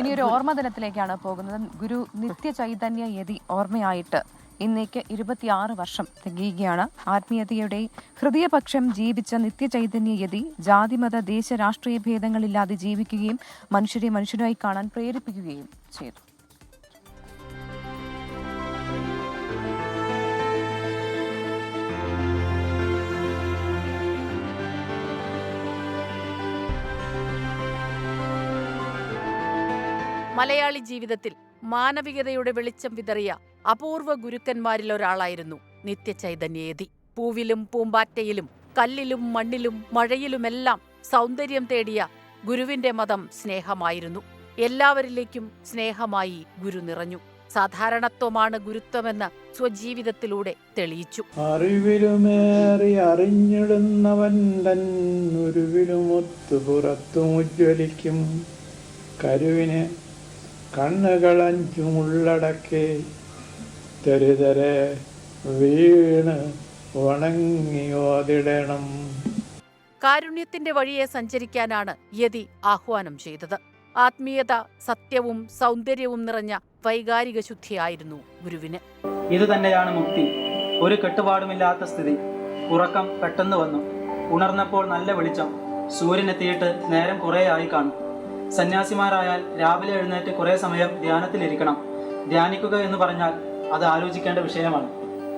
ഇനി ഒരു ഓർമ്മ ദിനത്തിലേക്കാണ് പോകുന്നത്. ഗുരു നിത്യ ചൈതന്യ യതി ഓർമ്മയായിട്ട് ഇന്നേക്ക് ഇരുപത്തിയാറ് വർഷം തികയുകയാണ്. ആത്മീയതയുടെ ഹൃദയപക്ഷം ജീവിച്ച നിത്യ ചൈതന്യ യതി ജാതിമത ദേശ രാഷ്ട്രീയ ഭേദങ്ങളില്ലാതെ ജീവിക്കുകയും മനുഷ്യരെ മനുഷ്യരായി കാണാൻ പ്രേരിപ്പിക്കുകയും ചെയ്തു. മലയാളി ജീവിതത്തിൽ മാനവികതയുടെ വെളിച്ചം വിതറിയ അപൂർവ ഗുരുക്കന്മാരിൽ ഒരാളായിരുന്നു നിത്യചൈതന്യേതി. പൂവിലും പൂമ്പാറ്റയിലും കല്ലിലും മണ്ണിലും മഴയിലുമെല്ലാം സൗന്ദര്യം തേടിയ ഗുരുവിന്റെ മതം സ്നേഹമായിരുന്നു. എല്ലാവരിലേക്കും സ്നേഹമായി ഗുരു നിറഞ്ഞു. സാധാരണത്വമാണ് ഗുരുത്വമെന്ന് സ്വജീവിതത്തിലൂടെ തെളിയിച്ചു. അറിവിലുമേറി അറിഞ്ഞിടുന്നവൻ തൻ ഉരുവിലുമൊത്തു പുറത്തും ഉജ്ജ്വലിക്കും. കരുവിന് കണ്ണുകളഞ്ചുമുള്ളടക്കെ തെരുതരെ വീണ് വണങ്ങിയോതിടണം കാരുണ്യത്തിന്റെ വഴിയെ സഞ്ചരിക്കാനാണ് യതി ആഹ്വാനം ചെയ്തത്. ആത്മീയത സത്യവും സൗന്ദര്യവും നിറഞ്ഞ വൈകാരിക ശുദ്ധിയായിരുന്നു ഗുരുവിന്. ഇത് തന്നെയാണ് മുക്തി. ഒരു കെട്ടുപാടുമില്ലാത്ത സ്ഥിതി. ഉറക്കം പെട്ടെന്ന് വന്നു. ഉണർന്നപ്പോൾ നല്ല വെളിച്ചം. സൂര്യനെത്തിയിട്ട് നേരം കുറേയായി കാണും. സന്യാസിമാരായാൽ രാവിലെ എഴുന്നേറ്റ് കുറേ സമയം ധ്യാനത്തിലിരിക്കണം. ധ്യാനിക്കുക എന്ന് പറഞ്ഞാൽ അത് ആലോചിക്കേണ്ട വിഷയമാണ്.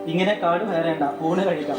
ഇങ്ങനെ കാട് വേറേണ്ട ഊണ് കഴിക്കാം.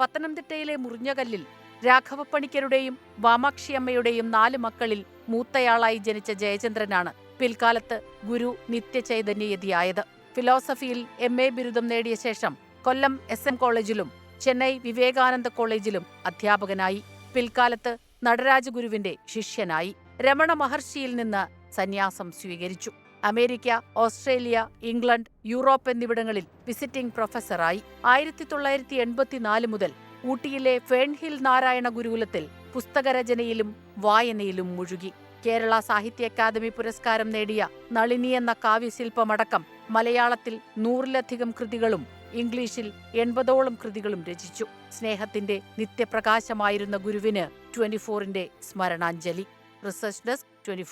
പത്തനംതിട്ടയിലെ മുറിഞ്ഞകല്ലിൽ രാഘവപ്പണിക്കരുടെയും വാമാക്ഷിയമ്മയുടെയും നാല് മക്കളിൽ മൂത്തയാളായി ജനിച്ച ജയചന്ദ്രനാണ് പിൽക്കാലത്ത് ഗുരു നിത്യചൈതന്യയതിയായത്. ഫിലോസഫിയിൽ എം എ ബിരുദം നേടിയ ശേഷം കൊല്ലം എസ് എം കോളേജിലും ചെന്നൈ വിവേകാനന്ദ കോളേജിലും അധ്യാപകനായി. പിൽക്കാലത്ത് നടരാജഗുരുവിന്റെ ശിഷ്യനായി രമണ മഹർഷിയിൽ നിന്ന് സന്യാസം സ്വീകരിച്ചു. അമേരിക്ക ഓസ്ട്രേലിയ ഇംഗ്ലണ്ട് യൂറോപ്പ് എന്നിവിടങ്ങളിൽ വിസിറ്റിംഗ് പ്രൊഫസറായി. ആയിരത്തി തൊള്ളായിരത്തി എൺപത്തിനാല് മുതൽ ഊട്ടിയിലെ ഫേൺഹിൽ നാരായണ ഗുരുകുലത്തിൽ പുസ്തകരചനയിലും വായനയിലും മുഴുകി. കേരള സാഹിത്യ അക്കാദമി പുരസ്കാരം നേടിയ നളിനി എന്ന കാവ്യശില്പമടക്കം മലയാളത്തിൽ നൂറിലധികം കൃതികളും ഇംഗ്ലീഷിൽ എൺപതോളം കൃതികളും രചിച്ചു. സ്നേഹത്തിന്റെ നിത്യപ്രകാശമായിരുന്ന ഗുരുവിന് ട്വന്റി ഫോറിന്റെ സ്മരണാഞ്ജലി. Research desk twenty